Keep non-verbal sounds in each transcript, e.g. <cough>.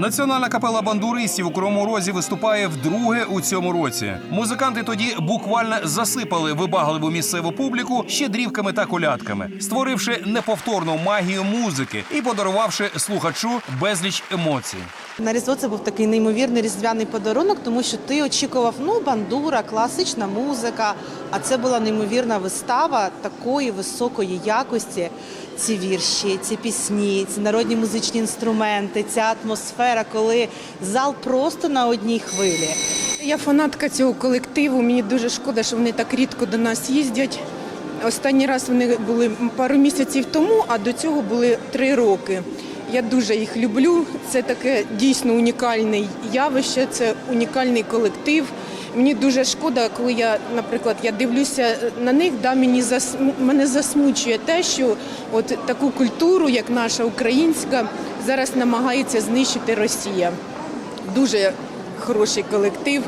Національна капела бандуристів у Кривому Розі виступає вдруге у цьому році. Музиканти тоді буквально засипали вибагливу місцеву публіку щедрівками та колядками, створивши неповторну магію музики і подарувавши слухачу безліч емоцій. На Різдво це був такий неймовірний різдвяний подарунок, тому що ти очікував ну бандура, класична музика. А це була неймовірна вистава такої високої якості. Ці вірші, ці пісні, ці народні музичні інструменти, ця атмосфера, коли зал просто на одній хвилі. Я фанатка цього колективу. Мені дуже шкода, що вони так рідко до нас їздять. Останній раз вони були пару місяців тому, а до цього були три роки. Я дуже їх люблю. Це таке дійсно унікальне явище, це унікальний колектив. Мені дуже шкода, коли я, наприклад, я дивлюся на них, да, мені зас... мене засмучує те, що от таку культуру, як наша українська, зараз намагається знищити Росія. Дуже хороший колектив.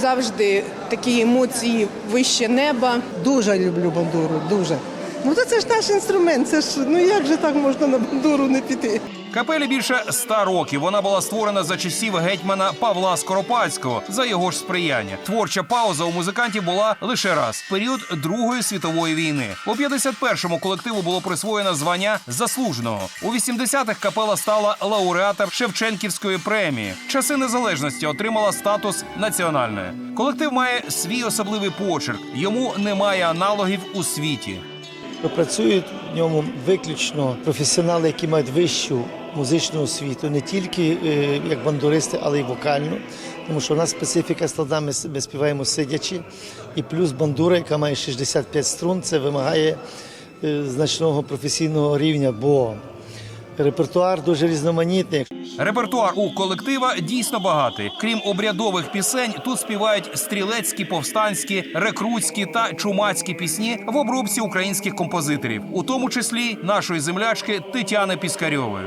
Завжди такі емоції вище неба. Дуже люблю бандуру, дуже. Ну то це ж наш інструмент. Це ж ну як же так можна на бандуру не піти? Капелі більше ста років. Вона була створена за часів гетьмана Павла Скоропадського за його ж сприяння. Творча пауза у музикантів була лише раз період Другої світової війни. У 51-му колективу було присвоєно звання заслуженого. У 80-х капела стала лауреатом Шевченківської премії. Часи незалежності отримала статус національної. Колектив має свій особливий почерк. Йому немає аналогів у світі. Працюють в ньому виключно професіонали, які мають вищу музичну освіту, не тільки е, як бандуристи, але й вокальну. Тому що у нас специфіка складна, ми, співаємо сидячи, і плюс бандура, яка має 65 струн, це вимагає е, значного професійного рівня, бо репертуар дуже різноманітний. Репертуар у колектива дійсно багатий. Крім обрядових пісень, тут співають стрілецькі, повстанські, рекрутські та чумацькі пісні в обробці українських композиторів, у тому числі нашої землячки Тетяни Піскарьової.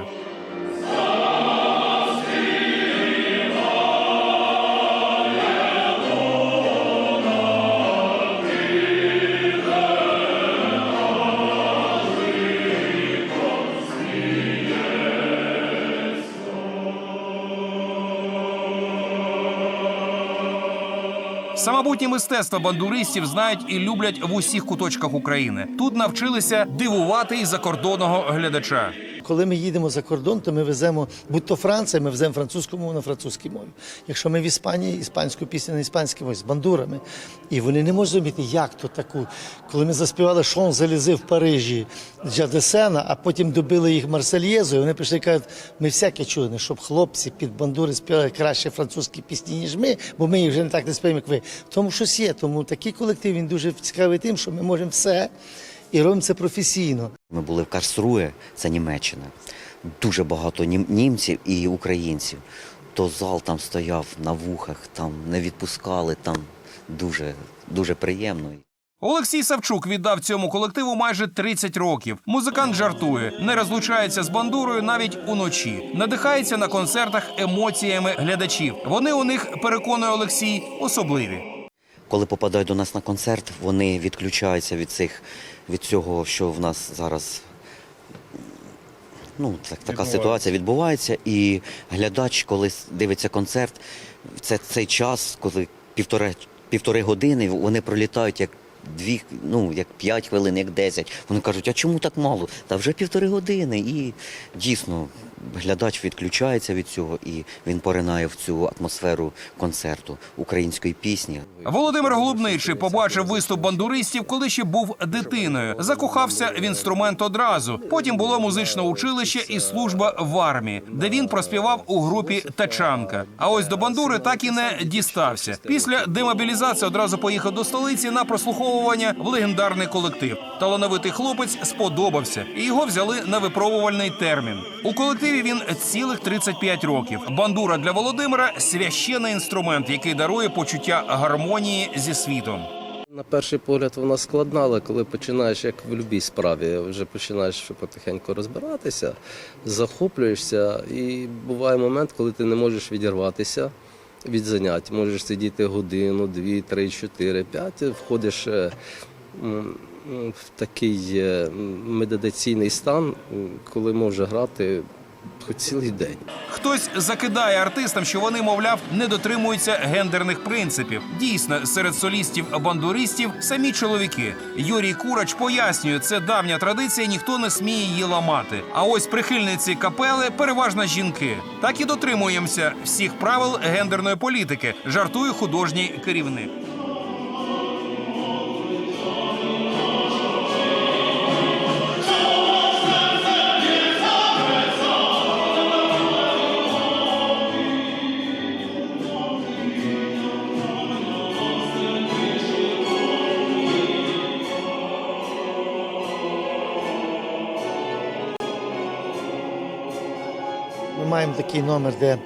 Самобутні мистецтва бандуристів знають і люблять в усіх куточках України. Тут навчилися дивувати і закордонного глядача. Коли ми їдемо за кордон, то ми веземо, будь то Франція, ми веземо французьку мову на французькій мові. Якщо ми в Іспанії, іспанську пісню на іспанській мові з бандурами. І вони не можуть зрозуміти, як то таку. Коли ми заспівали Шон Залізи в Парижі Джадесена, а потім добили їх Марсельєзою, вони прийшли і кажуть, ми всяке чули, ну, щоб хлопці під бандури співали краще французькі пісні, ніж ми, бо ми їх вже не так не співаємо, як ви. Тому щось є. Тому такий колектив він дуже цікавий тим, що ми можемо все і робимо це професійно. Ми були в Карсрує, це Німеччина. Дуже багато нім- німців і українців. То зал там стояв на вухах, там не відпускали, там дуже, дуже приємно. Олексій Савчук віддав цьому колективу майже 30 років. Музикант жартує, не розлучається з бандурою навіть уночі. Надихається на концертах емоціями глядачів. Вони у них переконує Олексій особливі. Коли попадають до нас на концерт, вони відключаються від цих від цього, що в нас зараз. Ну, так, така ситуація відбувається, і глядач, коли дивиться концерт, це цей час, коли півтори, півтори години вони пролітають як дві, ну як п'ять хвилин, як десять. Вони кажуть, а чому так мало? Та вже півтори години. І дійсно глядач відключається від цього, і він поринає в цю атмосферу концерту української пісні. Володимир Голубничий побачив виступ бандуристів, коли ще був дитиною. Закохався в інструмент одразу. Потім було музичне училище і служба в армії, де він проспівав у групі Тачанка. А ось до бандури так і не дістався. Після демобілізації одразу поїхав до столиці на прослуховування в легендарний колектив. Талановитий хлопець сподобався, і його взяли на випробувальний термін. У колективі він цілих 35 років. Бандура для Володимира священний інструмент, який дарує почуття гармонії зі світом. На перший погляд вона складна, але коли починаєш, як в будь-якій справі, вже починаєш потихеньку розбиратися, захоплюєшся, і буває момент, коли ти не можеш відірватися від занять. Можеш сидіти годину, дві, три, чотири, п'ять, входиш е, в такий е, медитаційний стан, коли можеш грати хоч цілий день. Хтось закидає артистам, що вони, мовляв, не дотримуються гендерних принципів. Дійсно, серед солістів-бандуристів самі чоловіки. Юрій Курач пояснює, це давня традиція, ніхто не сміє її ламати. А ось прихильниці капели переважно жінки. Так і дотримуємося всіх правил гендерної політики, жартує художній керівник. Маємо такий номер, де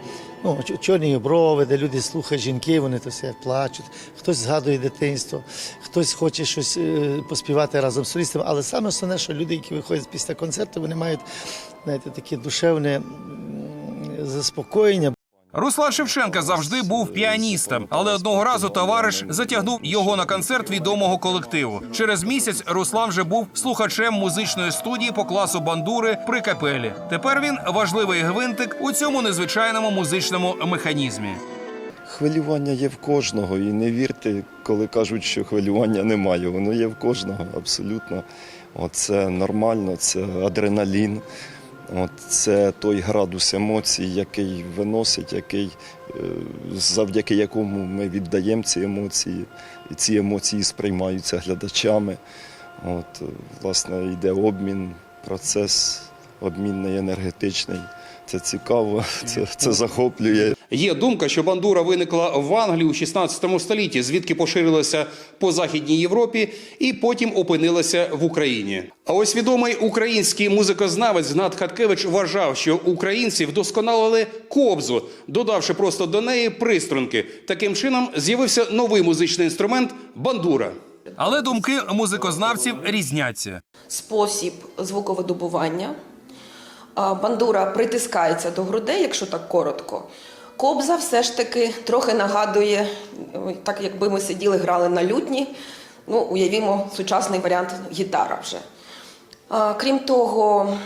ну, чорні брови, де люди слухають жінки, вони то все плачуть, хтось згадує дитинство, хтось хоче щось е, поспівати разом з солістами. Але саме основне, що люди, які виходять після концерту, вони мають знаєте, таке душевне заспокоєння. Руслан Шевченка завжди був піаністом, але одного разу товариш затягнув його на концерт відомого колективу. Через місяць Руслан вже був слухачем музичної студії по класу бандури при капелі. Тепер він важливий гвинтик у цьому незвичайному музичному механізмі. Хвилювання є в кожного, і не вірте, коли кажуть, що хвилювання немає. Воно є в кожного абсолютно. От це нормально, це адреналін. От це той градус емоцій, який виносить, який, е, завдяки якому ми віддаємо ці емоції, і ці емоції сприймаються глядачами. От, е, власне, йде обмін, процес обмінний, енергетичний. Це цікаво, <laughs> це, це захоплює. Є думка, що бандура виникла в Англії у 16 столітті, звідки поширилася по західній Європі і потім опинилася в Україні. А ось відомий український музикознавець Гнат Хаткевич вважав, що українці вдосконалили кобзу, додавши просто до неї приструнки. Таким чином з'явився новий музичний інструмент бандура. Але думки музикознавців різняться. спосіб звуковидобування. Бандура притискається до грудей, якщо так коротко. Кобза все ж таки трохи нагадує, так якби ми сиділи, грали на лютні. Ну, уявімо, сучасний варіант гітара вже. А, Крім того,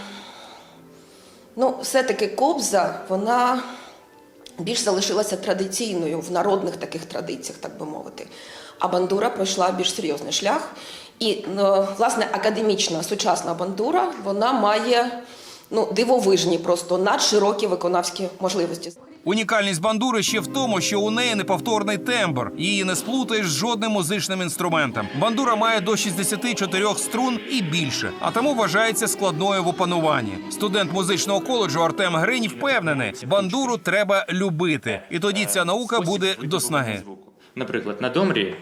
ну, все-таки кобза, вона більш залишилася традиційною в народних таких традиціях, так би мовити. А бандура пройшла більш серйозний шлях. І, ну, власне, академічна сучасна бандура вона має ну, дивовижні, просто надширокі виконавські можливості. Унікальність бандури ще в тому, що у неї неповторний тембр. Її не сплутаєш з жодним музичним інструментом. Бандура має до 64 струн і більше, а тому вважається складною в опануванні. Студент музичного коледжу Артем Гринь впевнений, бандуру треба любити, і тоді ця наука буде до снаги. Наприклад, на домрі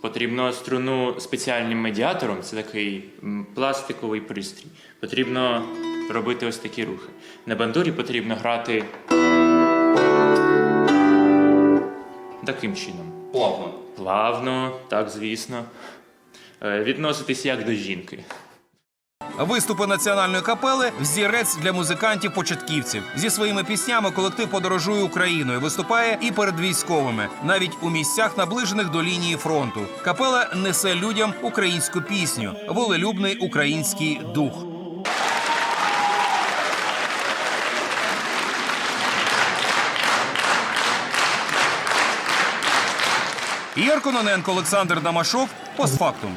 потрібно струну спеціальним медіатором, це такий пластиковий пристрій. Потрібно робити ось такі рухи. На бандурі потрібно грати таким чином. Плавно. Плавно, так звісно. Е, Відноситись як до жінки. Виступи національної капели взірець для музикантів-початківців. Зі своїми піснями колектив подорожує Україною, виступає і перед військовими, навіть у місцях, наближених до лінії фронту. Капела несе людям українську пісню, волелюбний український дух. Ігор Кононенко, Олександр Дамашов. Постфактум.